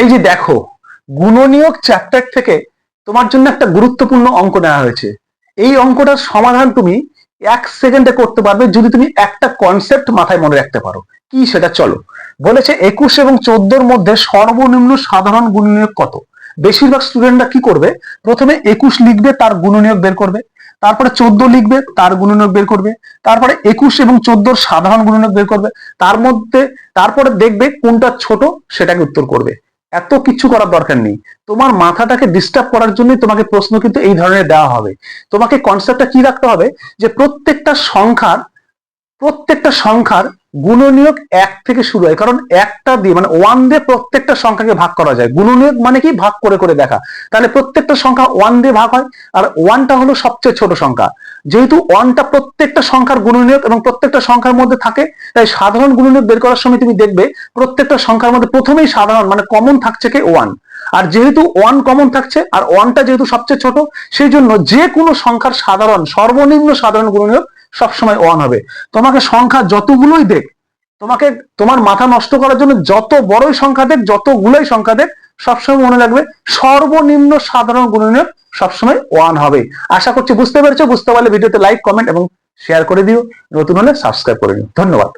এই যে দেখো, গুণনীয়ক চ্যাপ্টার থেকে তোমার জন্য একটা গুরুত্বপূর্ণ অঙ্ক নেওয়া হয়েছে। এই অঙ্কটার সমাধান তুমি এক সেকেন্ডে করতে পারবে যদি তুমি একটা কনসেপ্ট মাথায় মনে রাখতে পারো। কি সেটা চলো। বলেছে একুশ এবং চোদ্দোর মধ্যে সর্বনিম্ন সাধারণ গুণনীয়ক কত? বেশিরভাগ স্টুডেন্টরা কি করবে? প্রথমে একুশ লিখবে, তার গুণনীয়ক বের করবে। তারপরে চোদ্দ লিখবে, তার গুণনীয়ক বের করবে। তারপরে একুশ এবং চোদ্দোর সাধারণ গুণনীয়ক বের করবে। তার মধ্যে, তারপরে দেখবে কোনটা ছোট সেটাকে উত্তর করবে। এত কিছু করার দরকার নেই। তোমার মাথাটাকে ডিস্টার্ব করার জন্য তোমাকে প্রশ্ন কিন্তু এই ধরনের দেওয়া হবে। তোমাকে কনসেপ্টটা কি রাখতে হবে? যে প্রত্যেকটা সংখ্যার প্রত্যেকটা সংখ্যার গুণনীয়ক এক থেকে শুরু হয়। কারণ একটা দিয়ে মানে ওয়ান দিয়ে প্রত্যেকটা সংখ্যাকে ভাগ করা যায়। গুণনীয়ক মানে কি? ভাগ করে করে দেখা। তাহলে প্রত্যেকটা সংখ্যা ওয়ান দিয়ে ভাগ হয়। আর ওয়ানটা হলো সবচেয়ে ছোট সংখ্যা। যেহেতু ওয়ানটা প্রত্যেকটা সংখ্যার গুণনীয়ক এবং প্রত্যেকটা সংখ্যার মধ্যে থাকে, তাই সাধারণ গুণনীয়ক বের করার সময় তুমি দেখবে প্রত্যেকটা সংখ্যার মধ্যে প্রথমেই সাধারণ মানে কমন থাকছে কি? ওয়ান আর যেহেতু ওয়ান কমন থাকছে, আর ওয়ানটা যেহেতু সবচেয়ে ছোট, সেই জন্য যে কোনো সংখ্যার সাধারণ, সর্বনিম্ন সাধারণ গুণনীয়ক সবসময় ওয়ান হবে। তোমাকে সংখ্যা যতগুলোই দেখ, তোমাকে, তোমার মাথা নষ্ট করার জন্য যত বড়ই সংখ্যা দেখ, যতগুলোই সংখ্যা দেখ, সবসময় মনে রাখবে সর্বনিম্ন সাধারণ গুণনীয়ক সবসময় ওয়ান হবে। আশা করছি বুঝতে পেরেছ, বুঝতে পারলে ভিডিওতে লাইক কমেন্ট এবং শেয়ার করে দিও। নতুন হলে সাবস্ক্রাইব করে দিও। ধন্যবাদ।